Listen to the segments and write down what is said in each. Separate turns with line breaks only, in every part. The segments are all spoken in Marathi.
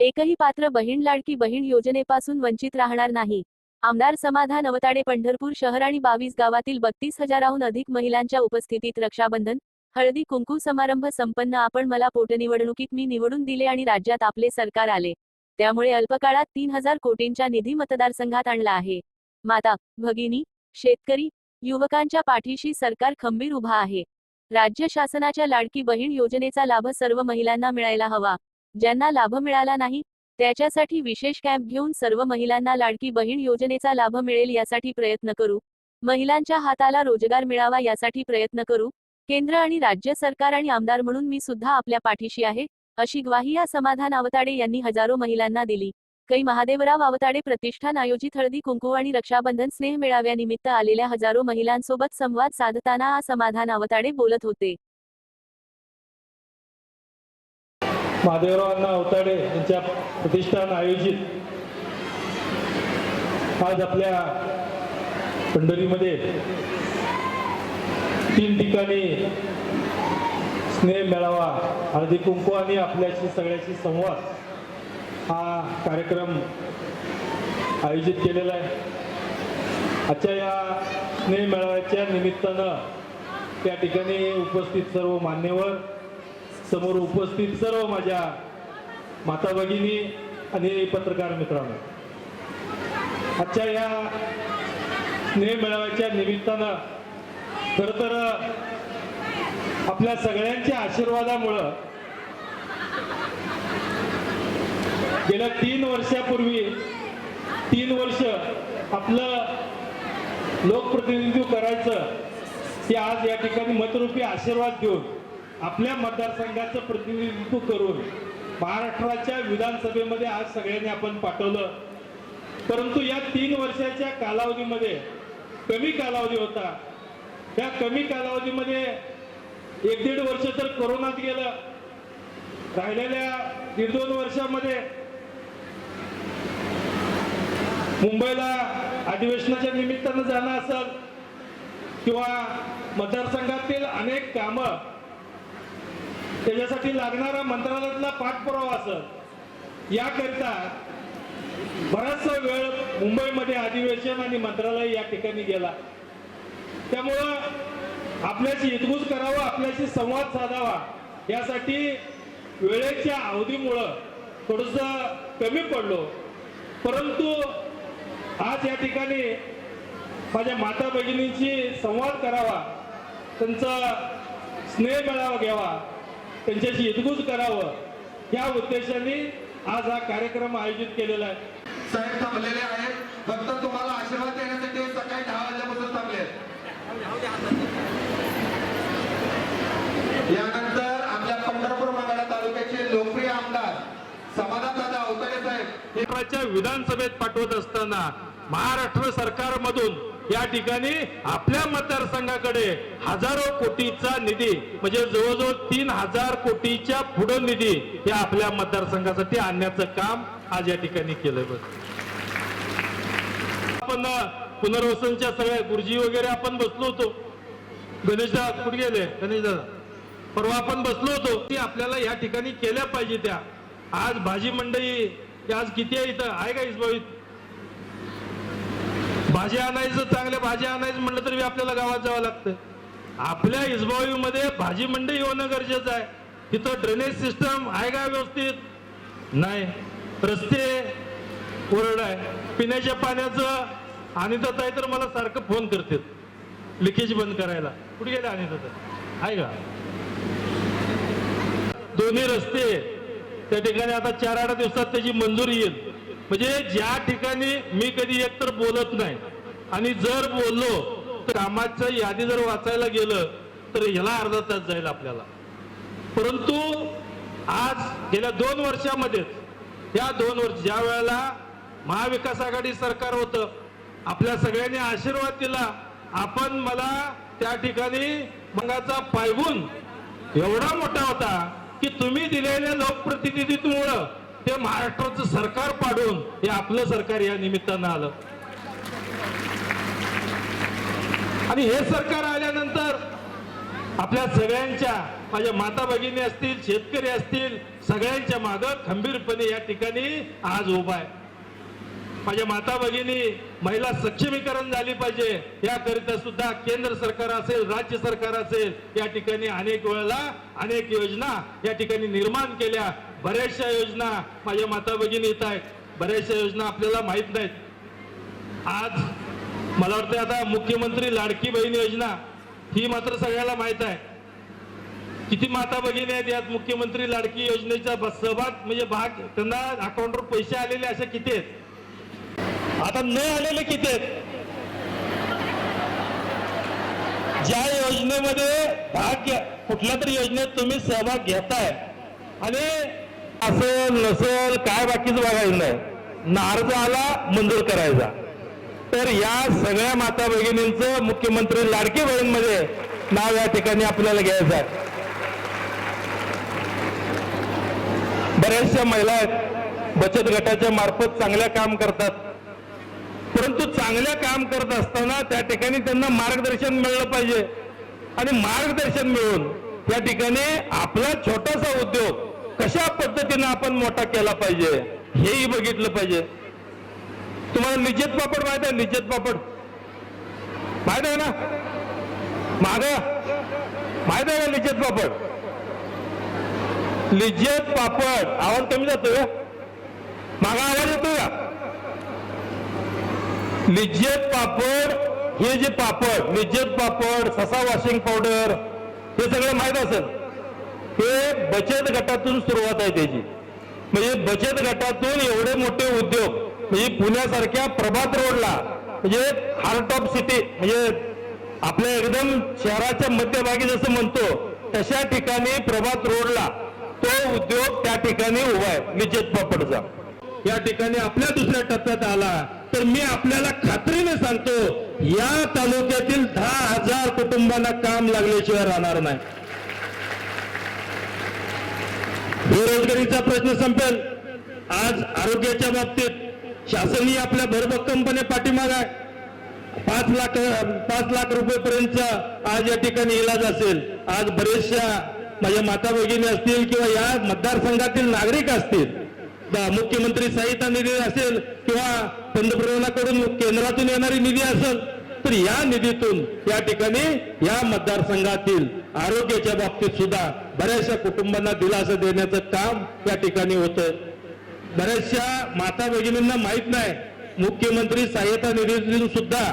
एकही पात्र बहीण लाडकी बहीण योजनेपासून वंचित राहणार नाही. आमदार समाधान अवताडे पंढरपूर शहर आणि बावीस गावातील बत्तीस हजाराहून अधिक महिलांच्या उपस्थितीत रक्षाबंधन हळदी कुंकू समारंभ संपन्न आपण मला पोटनिवडणुकीत मी निवडून दिले आणि राज्यात आपले सरकार आले. त्यामुळे अल्पकाळात तीन हजार कोटींच्या निधी मतदारसंघात आणला आहे. माता भगिनी शेतकरी युवकांच्या पाठीशी सरकार खंबीर उभा आहे. राज्य शासनाच्या लाडकी बहीण योजनेचा लाभ सर्व महिलांना मिळायला हवा. ज्यांना लाभ मिळाला नाही त्याच्यासाठी विशेष कॅम्प घेऊन सर्व महिलांना लाडकी बहीण योजनेचा लाभ मिळेल यासाठी प्रयत्न करू. महिलांच्या हाताला रोजगार मिळावा यासाठी प्रयत्न करू. केंद्र आणि राज्य सरकार आणि आमदार म्हणून मी सुद्धा आपल्या पाठीशी आहे अशी ग्वाही या समाधान आवताडे यांनी हजारो महिलांना दिली. कै महादेवराव आवताडे प्रतिष्ठान आयोजित हळदी कुंकू आणि रक्षाबंधन स्नेह मेळाव्यानिमित्त आलेल्या हजारो महिलांसोबत संवाद साधताना आ समाधान आवताडे बोलत होते.
महादेवरावांना अवताडे यांच्या प्रतिष्ठान आयोजित. आज आपल्या पंढरीमध्ये तीन ठिकाणी स्नेह मेळावा हळदी कुंकू आणि आपल्याशी सगळ्याशी संवाद हा कार्यक्रम आयोजित केलेला आहे. आजच्या या स्नेह मेळाव्याच्या निमित्तानं त्या ठिकाणी उपस्थित सर्व मान्यवर समोर उपस्थित सर्व माझ्या माता भगिनी आणि पत्रकार मित्रांनो. आजच्या या स्नेह मेळाव्याच्या निमित्तानं खर तर आपल्या सगळ्यांच्या आशीर्वादामुळं गेल्या तीन वर्षापूर्वी तीन वर्ष आपलं लोकप्रतिनिधित्व करायचं ते आज या ठिकाणी मतरूपी आशीर्वाद देऊन आपल्या मतदारसंघाचं प्रतिनिधित्व करून महाराष्ट्राच्या विधानसभेमध्ये आज सगळ्यांनी आपण पाठवलं. परंतु या तीन वर्षाच्या कालावधीमध्ये कमी कालावधी होता. त्या कमी कालावधीमध्ये एक दीड वर्ष तर कोरोनात गेलं. राहिलेल्या दीड दोन वर्षामध्ये मुंबईला अधिवेशनाच्या निमित्तानं जाणं असेल किंवा मतदारसंघातील अनेक कामं त्याच्यासाठी लागणारा मंत्रालयातला पाठपुरावा असेल. याकरिता बराचसा वेळ मुंबईमध्ये अधिवेशन आणि मंत्रालय या ठिकाणी गेला. त्यामुळं आपल्याशी हितगुज करावा आपल्याशी संवाद साधावा यासाठी वेळेच्या अवधीमुळं थोडस कमी पडलो. परंतु आज या ठिकाणी माझ्या माता भगिनींशी संवाद करावा त्यांचा स्नेह मेळावा घ्यावा त्यांच्याशी हितगुज करावं. या उद्देशाने आज हा कार्यक्रम आयोजित केलेला आहे.
साहेब थांबलेले आहेत. फक्त तुम्हाला आशीर्वाद देण्यासाठी सकाळी दहा वाजल्यापासून थांबले आहेत. यानंतर आपल्या पंढरपूर मंगळा तालुक्याचे लोकप्रिय आमदार समाधान दादा अवतारे साहेब
विधानसभेत पाठवत असताना महाराष्ट्र सरकारमधून या ठिकाणी आपल्या मतदारसंघाकडे हजारो कोटीचा निधी म्हणजे जवळजवळ तीन हजार कोटीच्या पुढं निधी हे आपल्या मतदारसंघासाठी आणण्याचं काम आज या ठिकाणी केलंय बघ. आपण पुनर्वसनच्या सगळ्या गुरुजी वगैरे आपण बसलो होतो. गणेशदा कुठे गेले? गणेशदादा परवा आपण बसलो होतो. की आपल्याला या ठिकाणी केल्या पाहिजे त्या. आज भाजी मंडई आज किती आहे इथं? आहे का इसबाईत भाज्या आणायचं चांगल्या भाज्या आणायचं म्हटलं तरी आपल्याला गावात जावं लागतं. आपल्या इजबावीमध्ये भाजी मंडई होणं गरजेचं आहे. तिथं ड्रेनेज सिस्टम आहे का व्यवस्थित? नाही. रस्ते कोरड आहे. पिण्याच्या पाण्याचं अनिता तर मला सारखं फोन करतात. लिकेज बंद करायला. कुठे गेले अनिता आहे का? दोन्ही रस्ते. त्या ठिकाणी आता चार आठ दिवसात त्याची मंजुरी येईल. म्हणजे ज्या ठिकाणी मी कधी एकतर बोलत नाही आणि जर बोललो तर कामाच्या यादी जर वाचायला गेलं तर ह्याला अर्धा तास जाईल आपल्याला. परंतु आज गेल्या दोन वर्षामध्येच या दोन वर्ष ज्या वेळेला महाविकास आघाडी सरकार होतं आपल्या सगळ्यांनी आशीर्वाद दिला आपण मला त्या ठिकाणी मंगाचा पायगुण एवढा मोठा होता की तुम्ही दिलेल्या लोकप्रतिनिधित्वमुळं ते महाराष्ट्राचं सरकार पाडून हे आपलं सरकार या निमित्तानं आलं. आणि हे सरकार आल्यानंतर
आपल्या सगळ्यांच्या माझ्या माता भगिनी असतील शेतकरी असतील सगळ्यांच्या मागं खंबीरपणे या ठिकाणी आज उभा आहे. माझ्या माता भगिनी महिला सक्षमीकरण झाली पाहिजे. याकरिता सुद्धा केंद्र सरकार असेल राज्य सरकार असेल या ठिकाणी अनेक वेळेला अनेक योजना या ठिकाणी निर्माण केल्या. बऱ्याचशा योजना माझ्या माता भगिनी येत आहेत. बऱ्याचशा योजना आपल्याला माहीत नाहीत. आज मला वाटतं आता मुख्यमंत्री लाडकी बहीण योजना ही मात्र सगळ्याला माहीत आहे. किती माता भगिनी आहेत यात मुख्यमंत्री लाडकी योजनेचा सहभाग म्हणजे भाग त्यांना अकाउंटवर पैसे आलेले असे किती आहेत? आता न आलेले किती आहेत? ज्या योजनेमध्ये भाग घ्या कुठल्या तरी योजनेत तुम्ही सहभाग घेताय. आणि असेल नसेल काय बाकीचं बघायचं नाही. नार्ज आला मंजूर करायचा. तर या सगळ्या माता भगिनींचं मुख्यमंत्री लाडकी बहीणमध्ये नाव या ठिकाणी आपल्याला घ्यायचं आहे. बऱ्याचशा महिला आहेत बचत गटाच्या मार्फत चांगल्या काम करतात. परंतु चांगल्या काम करत असताना त्या ठिकाणी त्यांना मार्गदर्शन मिळलं पाहिजे. आणि मार्गदर्शन मिळून त्या ठिकाणी आपला छोटासा उद्योग कशा पद्धतीनं आपण मोठा केला पाहिजे हेही बघितलं पाहिजे. तुम्हाला लिज्जत पापड माहीत आहे लिज्जत पापड. माहीत आहे ना? माग. माहीत आहे का लिज्जत पापड? लिज्जत पापड. आवाज कमी जातो हो. का मागा आवाज येतो का? लिज्जत पापड हे जे पापड लिज्जत पापड ससा वॉशिंग पावडर हे सगळं माहीत असेल. हे बचत गटातून सुरुवात आहे त्याची. म्हणजे बचत गटातून एवढे मोठे उद्योग म्हणजे पुण्यासारख्या प्रभात रोडला म्हणजे हार्ट ऑफ सिटी म्हणजे आपल्या एकदम शहराच्या मध्यभागी जसं म्हणतो तशा ठिकाणी प्रभात रोडला तो उद्योग त्या ठिकाणी उभा आहे. विजेत पापडचा या ठिकाणी आपल्या दुसऱ्या टप्प्यात आला तर मी आपल्याला खात्रीने सांगतो या तालुक्यातील दहा हजार कुटुंबांना काम लागल्याशिवाय राहणार नाही. बेरोजगारीचा प्रश्न संपेल. आज आरोग्याच्या बाबतीत शासनही आपल्या भरभक्कमपणे पाठीमाग आहे. पाच लाख पाच लाख रुपयेपर्यंतचा आज या ठिकाणी इलाज असेल. आज बरेचशा माझ्या माता भगिनी असतील किंवा या मतदारसंघातील नागरिक असतील मुख्यमंत्री सहायता निधी असेल किंवा पंतप्रधानाकडून केंद्रातून येणारी निधी असेल तर या निधीतून या ठिकाणी या मतदारसंघातील आरोग्याच्या बाबतीत सुद्धा बऱ्याचशा कुटुंबांना दिलासा देण्याचं काम या ठिकाणी होतं. बऱ्याचशा माता भगिनींना माहीत नाही. मुख्यमंत्री सहायता निधीतून सुद्धा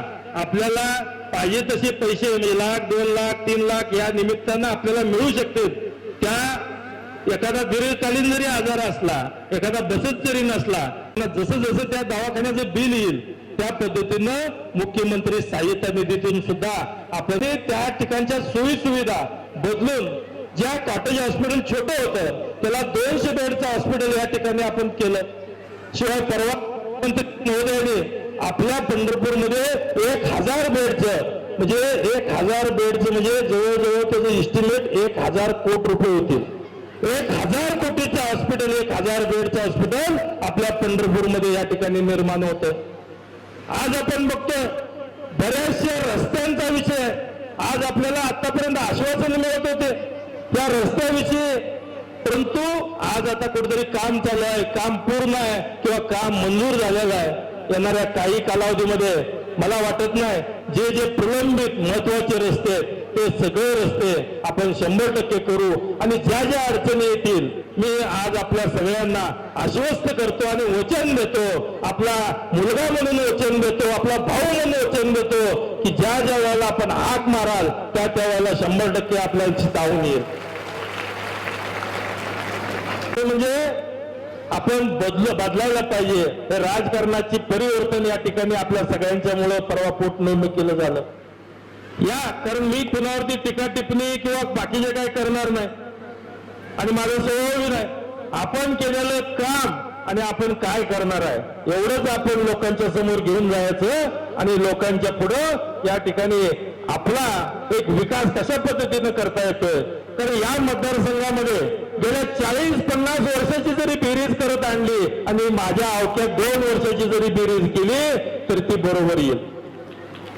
आपल्याला पाहिजे तसे पैसे म्हणजे लाख दोन लाख तीन लाख या निमित्तानं आपल्याला मिळू शकतील त्या एखादा दीर्घकालीन जरी आजार असला एखादा बसत जरी नसला जसं जसं त्या दवाखान्याचं बिल येईल त्या पद्धतीनं मुख्यमंत्री सहाय्यता निधीतून सुद्धा आपल्याला त्या ठिकाणच्या सोयी सुविधा बदलून ज्या कॉटेज हॉस्पिटल छोटं होतं त्याला दोनशे बेडचं हॉस्पिटल या ठिकाणी आपण केलं. शिवाय परवा महोदयाने आपल्या पंढरपूरमध्ये एक हजार बेडचं म्हणजे एक हजार बेडचं म्हणजे जवळजवळ त्याचं इस्टिमेट एक हजार कोटी रुपये होतील एक हजार कोटीचं हॉस्पिटल एक हजार बेडचं हॉस्पिटल आपल्या पंढरपूरमध्ये या ठिकाणी निर्माण होतं. आज आपण बघतो बऱ्याचशा रस्त्यांचा विषय. आज आपल्याला आतापर्यंत आश्वासन मिळत होते. त्या रस्त्याविषयी परंतु आज आता कुठेतरी काम चालू आहे काम पूर्ण आहे किंवा काम मंजूर झालेलं आहे. येणाऱ्या काही कालावधीमध्ये मला वाटत नाही जे जे प्रलंबित महत्त्वाचे रस्ते ते सगळे रस्ते आपण शंभर टक्के करू आणि ज्या ज्या अडचणी येतील मी आज आपल्या सगळ्यांना आश्वस्त करतो आणि वचन देतो. आपला मुलगा म्हणून वचन देतो आपला भाऊ म्हणून वचन देतो की ज्या ज्या वेळेला आपण हाक माराल त्या त्या वेळेला शंभर टक्के आपल्याला धावून येईल. ते म्हणजे आपण बदल बदलायला पाहिजे. हे राजकारणाची परिवर्तन या ठिकाणी आपल्या सगळ्यांच्यामुळं परवा पोटनिवडणूक केलं झालं. या कारण मी कुणावरती टीका टिप्पणी किंवा बाकीचे काय करणार नाही. आणि माझं स्वभाव नाही. आपण केलेलं काम आणि आपण काय करणार आहे एवढंच आपण लोकांच्या समोर घेऊन जायचं आणि लोकांच्या पुढं या ठिकाणी आपला एक विकास कशा पद्धतीनं करता येतोय? तर या मतदारसंघामध्ये गेल्या चाळीस पन्नास वर्षाची जरी बेरीज करत आणली आणि माझ्या अवक्यात दोन वर्षाची जरी बेरीज केली तर ती बरोबर येईल.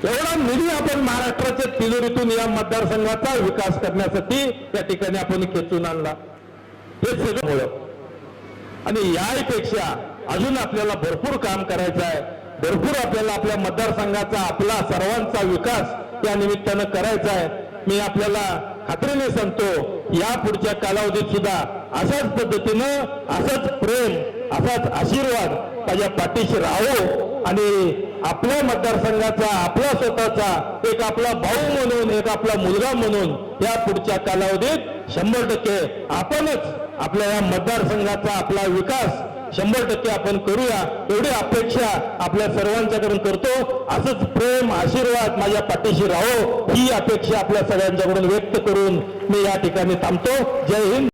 एवढा निधी आपण महाराष्ट्राच्या तिजोरीतून या मतदारसंघाचा विकास करण्यासाठी त्या ठिकाणी आपण खेचून आणला. हे सगळं आणि यापेक्षा अजून आपल्याला भरपूर काम करायचं आहे. भरपूर आपल्याला आपल्या मतदारसंघाचा आपला सर्वांचा विकास त्या निमित्तानं करायचा आहे. मी आपल्याला खात्रीने सांगतो या पुढच्या कालावधीत सुद्धा अशाच पद्धतीनं असंच प्रेम असाच आशीर्वाद माझ्या पाठीशी राहो आणि आपल्या मतदारसंघाचा आपला स्वतःचा एक आपला भाऊ म्हणून एक आपला मुलगा म्हणून या पुढच्या कालावधीत शंभर टक्के आपणच आपल्या या मतदारसंघाचा आपला विकास शंभर टक्के आपण करूया. एवढी अपेक्षा आपल्या सर्वांच्याकडून करतो. असंच प्रेम आशीर्वाद माझ्या पाठीशी राहो. ही अपेक्षा आपल्या सगळ्यांच्याकडून व्यक्त करून मी या ठिकाणी थांबतो. जय हिंद.